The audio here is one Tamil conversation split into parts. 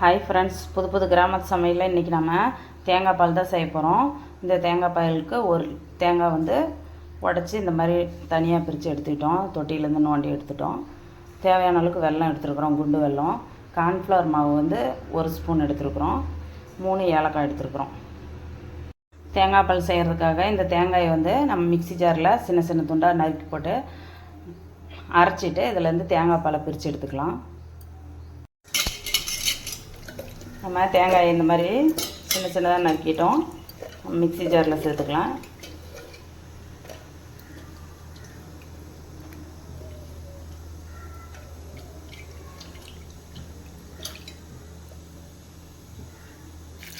ஹாய் ஃப்ரெண்ட்ஸ் புது புது கிராமத்து சமையலில் இன்றைக்கி நம்ம தேங்காய் பால் தான் செய்ய போகிறோம் இந்த தேங்காய் பாலுக்கு ஒரு தேங்காய் வந்து உடச்சி இந்த மாதிரி தனியாக பிரித்து எடுத்துக்கிட்டோம். தொட்டியிலேருந்து நோண்டி எடுத்துட்டோம். தேவையான அளவுக்கு வெல்லம் எடுத்துருக்குறோம் குண்டு வெல்லம். கார்ன்ஃப்ளவர் மாவு வந்து ஒரு ஸ்பூன் எடுத்துருக்குறோம். மூணு ஏலக்காய் எடுத்துருக்குறோம். தேங்காய் பால் செய்கிறதுக்காக இந்த தேங்காயை வந்து நம்ம மிக்ஸி ஜாரில் சின்ன சின்ன துண்டாக நறுக்கி போட்டு அரைச்சிட்டு இதுலேருந்து தேங்காய் பாலை பிரித்து எடுத்துக்கலாம். நம்ம தேங்காய் இந்த மாதிரி சின்ன சின்னதாக நறுக்கிட்டோம். மிக்ஸி ஜாரில் சேர்த்துக்கலாம்.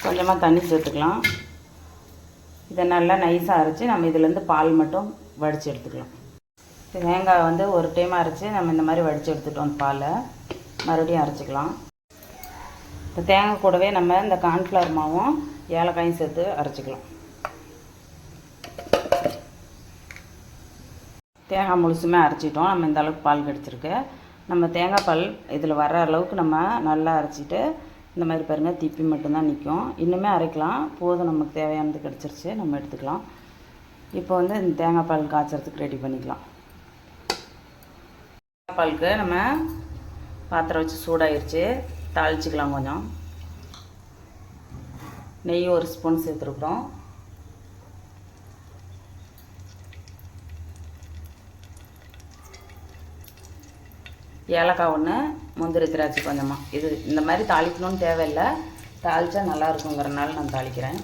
கொஞ்சமாக தண்ணி சேர்த்துக்கலாம். இதை நல்லா நைஸாக அரைச்சி நம்ம இதுலேருந்து பால் மட்டும் வடித்து எடுத்துக்கலாம். தேங்காய் வந்து ஒரு டைம் அரைச்சி நம்ம இந்த மாதிரி வடித்து எடுத்துட்டோம் பாலை. மறுபடியும் அரைச்சிக்கலாம். இப்போ தேங்காய் கூடவே நம்ம இந்த கார்ன்ஃப்ளவர் மாவும் ஏலக்காயும் சேர்த்து அரைச்சிக்கலாம். தேங்காய் முழுசுமே அரைச்சிட்டோம். நம்ம இந்த அளவுக்கு பால் கிடச்சிருக்கு. நம்ம தேங்காய் பால் இதில் வர அளவுக்கு நம்ம நல்லா அரைச்சிட்டு இந்த மாதிரி பாருங்கள் திப்பி மட்டும்தான் நிற்கும். இன்னுமே அரைக்கலாம். போதும் நமக்கு தேவையானது கிடச்சிருச்சு நம்ம எடுத்துக்கலாம். இப்போ வந்து இந்த தேங்காய் பால் காய்ச்சறதுக்கு ரெடி பண்ணிக்கலாம். தேங்காய் பாலுக்கு நம்ம பாத்திரம் வச்சு சூடாயிருச்சு. தாளிச்சிக்கலாம் கொஞ்சம். நெய் ஒரு ஸ்பூன் சேர்த்துருக்குறோம். ஏலக்காய் ஒன்று முந்திரி திராட்சை கொஞ்சமாக இது இந்த மாதிரி தாளிக்கணும்னு தேவையில்லை. தாளித்தா நல்லா இருக்குங்கிறனால நான் தாளிக்கிறேன்.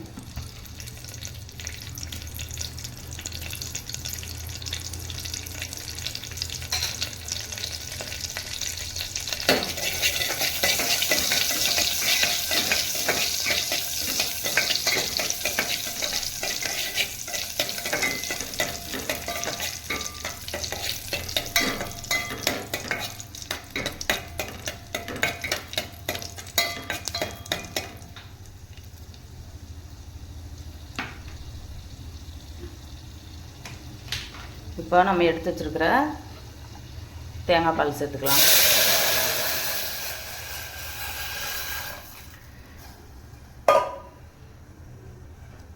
இப்போ நம்ம எடுத்து வச்சுருக்கிற தேங்காய் பால் சேர்த்துக்கலாம்.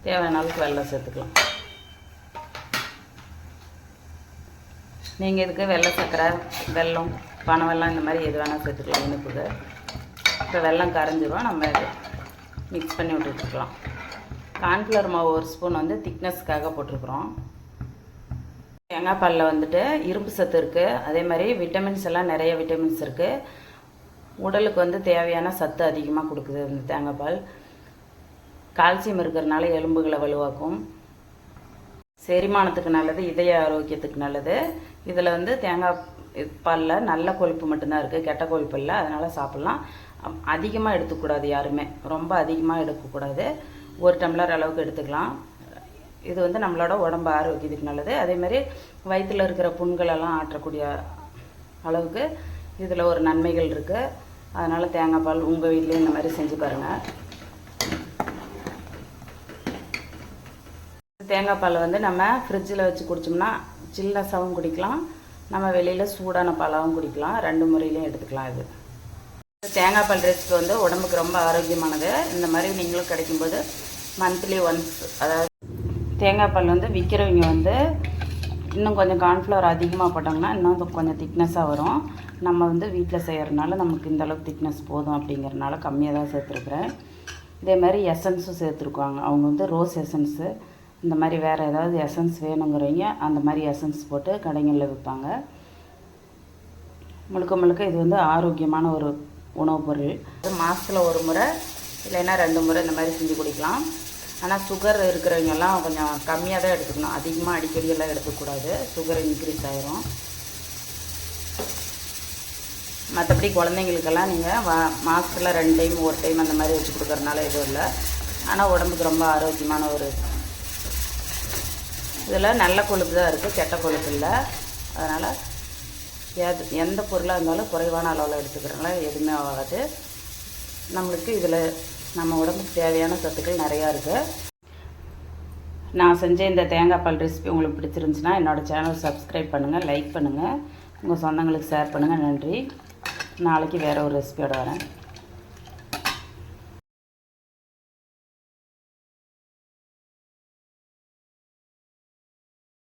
தேவையான அளவுக்கு வெள்ளம் சேர்த்துக்கலாம். நீங்கள் இதுக்கு வெள்ளை சர்க்கரை வெல்லம் பனை வெல்லம் இந்த மாதிரி எது வேணால் சேர்த்துக்கலாம் இனிப்புக்கு. இப்போ வெல்லம் கரைஞ்சிரும் நம்ம இது மிக்ஸ் பண்ணி விட்டுட்டுருக்கலாம் கார்ன்ஃப்ளவர் மாவு ஒரு ஸ்பூன் வந்து திக்னஸ்க்காக போட்டிருக்குறோம். தேங்காய் பாலில் வந்துட்டு இரும்பு சத்து இருக்குது அதே மாதிரி விட்டமின்ஸ் எல்லாம் நிறைய விட்டமின்ஸ் இருக்குது உடலுக்கு வந்து தேவையான சத்து அதிகமாக கொடுக்குது இந்த தேங்காய் பால். கால்சியம் இருக்கிறனால எலும்புகளை வலுவாக்கும். செரிமானத்துக்கு நல்லது இதய ஆரோக்கியத்துக்கு நல்லது. இதில் வந்து தேங்காய் பாலில் நல்ல கொழுப்பு மட்டும்தான் இருக்குது கெட்ட கொழுப்பு இல்லை. அதனால் சாப்பிட்லாம். அதிகமாக எடுத்துக்கூடாது யாருமே. ரொம்ப அதிகமாக எடுக்கக்கூடாது. ஒரு டம்ளர் அளவுக்கு எடுத்துக்கலாம். இது வந்து நம்மளோட உடம்பு ஆரோக்கியத்துக்கு நல்லது. அதேமாதிரி வயிற்றில் இருக்கிற புண்களெல்லாம் ஆற்றக்கூடிய அளவுக்கு இதில் ஒரு நன்மைகள் இருக்குது அதனால் தேங்காய் பால் உங்கள் வீட்லேயும் இந்த மாதிரி செஞ்சு பாருங்கள் தேங்காய் பால் வந்து நம்ம ஃப்ரிட்ஜில் வச்சு குடித்தோம்னா சில்லஸாகவும் குடிக்கலாம். நம்ம வெளியில் சூடான பாலாகவும் குடிக்கலாம். ரெண்டு முறையிலையும் எடுத்துக்கலாம் இது. தேங்காய் பால் ரெசிபி வந்து உடம்புக்கு ரொம்ப ஆரோக்கியமானது. இந்த மாதிரி நீங்களும் கிடைக்கும்போது மந்த்லி ஒன்ஸ் அதாவது தேங்காய் பால் வந்து விற்கிறவங்க வந்து இன்னும் கொஞ்சம் கார்ன்ஃப்ளவர் அதிகமாக போட்டாங்கன்னா இன்னும் கொஞ்சம் திக்னஸாக வரும். நம்ம வந்து வீட்டில் செய்கிறதுனால நமக்கு இந்த அளவுக்கு திக்னஸ் போதும் அப்படிங்கிறனால கம்மியாக தான் சேர்த்துருக்குறேன். இதே மாதிரி எசன்ஸும் சேர்த்துருக்குவாங்க அவங்க வந்து ரோஸ் எசன்ஸு இந்த மாதிரி வேறு ஏதாவது எசன்ஸ் வேணுங்கிறவங்க அந்த மாதிரி எசன்ஸ் போட்டு கடைகளில் விற்பாங்க முழுக்க முழுக்க இது வந்து ஆரோக்கியமான ஒரு உணவுப் பொருள். மாதத்தில் ஒரு முறை இல்லைன்னா ரெண்டு முறை இந்த மாதிரி செஞ்சு குடிக்கலாம். ஆனால் சுகர் இருக்கிறவங்கெல்லாம் கொஞ்சம் கம்மியாக தான் எடுத்துக்கணும். அதிகமாக அடிக்கடியெல்லாம் எடுக்கக்கூடாது. சுகர் இன்க்ரீஸ் ஆயிரும். மற்றபடி குழந்தைங்களுக்கெல்லாம் நீங்கள் வா மாதத்தில் ரெண்டு டைம் ஒரு டைம் அந்த மாதிரி வச்சு கொடுக்குறதுனால எதுவும் இல்லை. ஆனால் உடம்புக்கு ரொம்ப ஆரோக்கியமான ஒரு இதில் நல்ல கொழுப்பு தான் இருக்குது கெட்ட கொழுப்பு இல்லை. அதனால் எது எந்த பொருளாக இருந்தாலும் குறைவான அளவில் எடுத்துக்கிறனால எதுவுமே ஆகாது. நம்மளுக்கு இதில் நம்ம உடம்புக்கு தேவையான சத்துக்கள் நிறையா இருக்குது நான் செஞ்ச இந்த தேங்காய் பால் ரெசிபி உங்களுக்கு பிடிச்சிருந்துச்சுன்னா என்னோடய சேனல் சப்ஸ்கிரைப் பண்ணுங்கள் லைக் பண்ணுங்கள் உங்கள் சொந்தங்களுக்கு ஷேர் பண்ணுங்கள் நன்றி. நாளைக்கு வேறு ஒரு ரெசிபியோடு வரேன்.